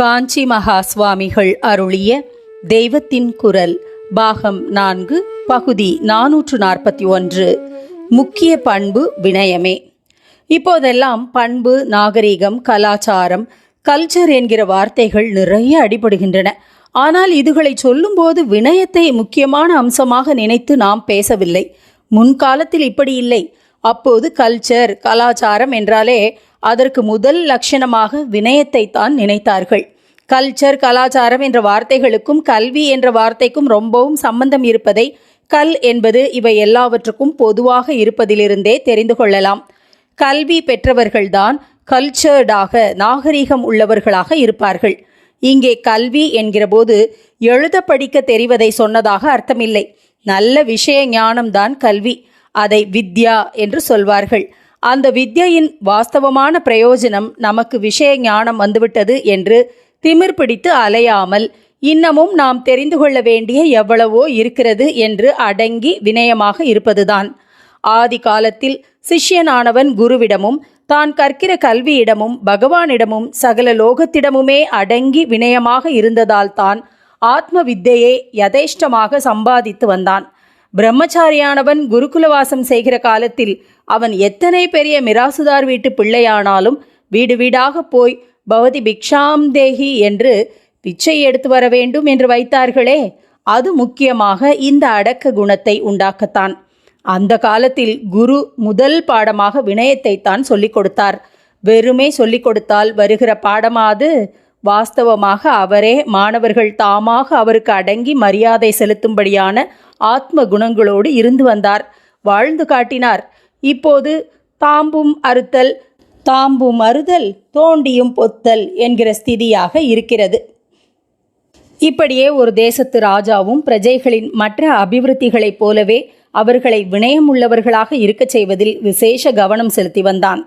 காஞ்சி மகா சுவாமிகள் அருளிய தெய்வத்தின் குரல் பாகம் நான்கு பகுதி நானூற்று நாற்பத்தி ஒன்று. முக்கிய பண்பு வினயமே. இப்போதெல்லாம் பண்பு நாகரிகம் கலாச்சாரம் கல்ச்சர் என்கிற வார்த்தைகள் நிறைய அடிபடுகின்றன. ஆனால் இதுகளை சொல்லும்போது வினயத்தை முக்கியமான அம்சமாக நினைத்து நாம் பேசவில்லை. முன்காலத்தில் இப்படி இல்லை. அப்போது கல்ச்சர் கலாச்சாரம் என்றாலே அதற்கு முதல் லட்சணமாக வினயத்தை தான் நினைத்தார்கள். கல்ச்சர் கலாச்சாரம் என்ற வார்த்தைகளுக்கும் கல்வி என்ற வார்த்தைக்கும் ரொம்பவும் சம்பந்தம் இருப்பதை கல் என்பது இவை எல்லாவற்றுக்கும் பொதுவாக இருப்பதிலிருந்தே தெரிந்து கொள்ளலாம். கல்வி பெற்றவர்கள்தான் கல்ச்சர்டாக நாகரிகம் உள்ளவர்களாக இருப்பார்கள். இங்கே கல்வி என்கிறபோது எழுத படிக்க தெரிவதை சொன்னதாக அர்த்தமில்லை. நல்ல விஷய ஞானம்தான் கல்வி. அதை வித்யா என்று சொல்வார்கள். அந்த வித்யையின் வாஸ்தவமான பிரயோஜனம் நமக்கு விஷய ஞானம் வந்துவிட்டது என்று திமிர் பிடித்து அலையாமல் இன்னமும் நாம் தெரிந்து கொள்ள வேண்டிய எவ்வளவோ இருக்கிறது என்று அடங்கி வினயமாக இருப்பதுதான். ஆதி காலத்தில் சிஷ்யனானவன் குருவிடமும் தான் கற்கிற கல்வியிடமும் பகவானிடமும் சகல லோகத்திடமுமே அடங்கி வினயமாக இருந்ததால் தான் ஆத்ம வித்தையை யதேஷ்டமாக சம்பாதித்து வந்தான். பிரம்மச்சாரியானவன் குருகுலவாசம் செய்கிற காலத்தில் அவன் எத்தனை பெரிய மிராசுதார் வீட்டு பிள்ளையானாலும் வீடு வீடாக போய் பவதி பிக்ஷாம் தேகி என்று பிச்சை எடுத்து வர வேண்டும் என்று வைத்தார்களே. அது முக்கியமாக இந்த அடக்க குணத்தை உண்டாக்கத்தான். அந்த காலத்தில் குரு முதல் பாடமாக வினயத்தை தான் சொல்லிக் கொடுத்தார். வெறுமே சொல்லிக் கொடுத்தால் வருகிற பாடமாது வாஸ்தவமாக அவரே மாணவர்கள் தாமாக அவருக்கு அடங்கி மரியாதை செலுத்தும்படியான ஆத்ம குணங்களோடு இருந்து வந்தார். வாழ்ந்து காட்டினார். இப்போது தாம்பும் அறுத்தல் தாம்பும் அறுதல் தோண்டியும் பொத்தல் என்கிற ஸ்திதியாக இருக்கிறது. இப்படியே ஒரு தேசத்து ராஜாவும் பிரஜைகளின் மற்ற அபிவிருத்திகளைப் போலவே அவர்களை வினயமுள்ளவர்களாக இருக்கச் செய்வதில் விசேஷ கவனம் செலுத்தி வந்தான்.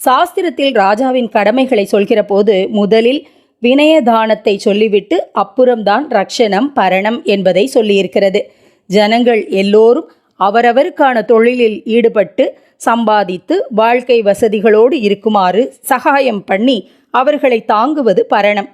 சாஸ்திரத்தில் ராஜாவின் கடமைகளை சொல்கிற போது முதலில் வினயதானத்தை சொல்லிவிட்டு அப்புறம்தான் ரக்ஷணம் பரணம் என்பதை சொல்லியிருக்கிறது. ஜனங்கள் எல்லோரும் அவரவருக்கான தொழிலில் ஈடுபட்டு சம்பாதித்து வாழ்க்கை வசதிகளோடு இருக்குமாறு சகாயம் பண்ணி அவர்களை தாங்குவது பரணம்.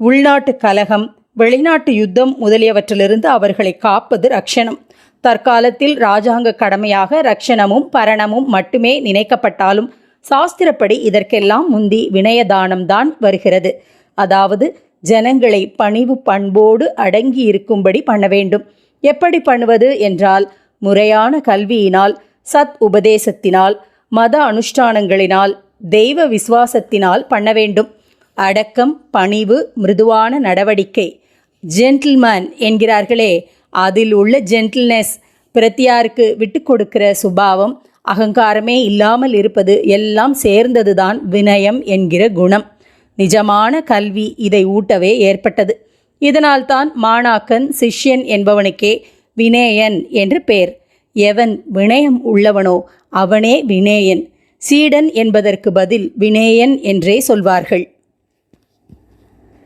உள்நாட்டு கலகம் வெளிநாட்டு யுத்தம் முதலியவற்றிலிருந்து அவர்களை காப்பது ரக்ஷணம். தற்காலத்தில் இராஜாங்க கடமையாக ரக்ஷணமும் பரணமும் மட்டுமே நினைக்கப்பட்டாலும் சாஸ்திரப்படி இதற்கெல்லாம் முந்தி வினயதானம்தான் வருகிறது. அதாவது ஜனங்களை பணிவு பண்போடு அடங்கி இருக்கும்படி பண்ண வேண்டும். எப்படி பண்ணுவது என்றால் முறையான கல்வியினால் சத் உபதேசத்தினால் மத அனுஷ்டானங்களினால் தெய்வ விசுவாசத்தினால் பண்ண வேண்டும். அடக்கம் பணிவு மிருதுவான நடவடிக்கை. ஜென்டில்மேன் என்கிறார்களே அதில் உள்ள ஜென்டில்னஸ் பிரத்தியாருக்கு விட்டு கொடுக்கிற சுபாவம் அகங்காரமே இல்லாமல் இருப்பது எல்லாம் சேர்ந்ததுதான் வினயம் என்கிற குணம். நிஜமான கல்வி இதை ஊட்டவே ஏற்பட்டது. இதனால்தான் மாணாக்கன் சிஷ்யன் என்பவனுக்கே வினேயன் என்று பெயர் எவன் வினயம் உள்ளவனோ அவனே வினேயன் சீடன் என்பதற்கு பதில் வினேயன் என்றே சொல்வார்கள்.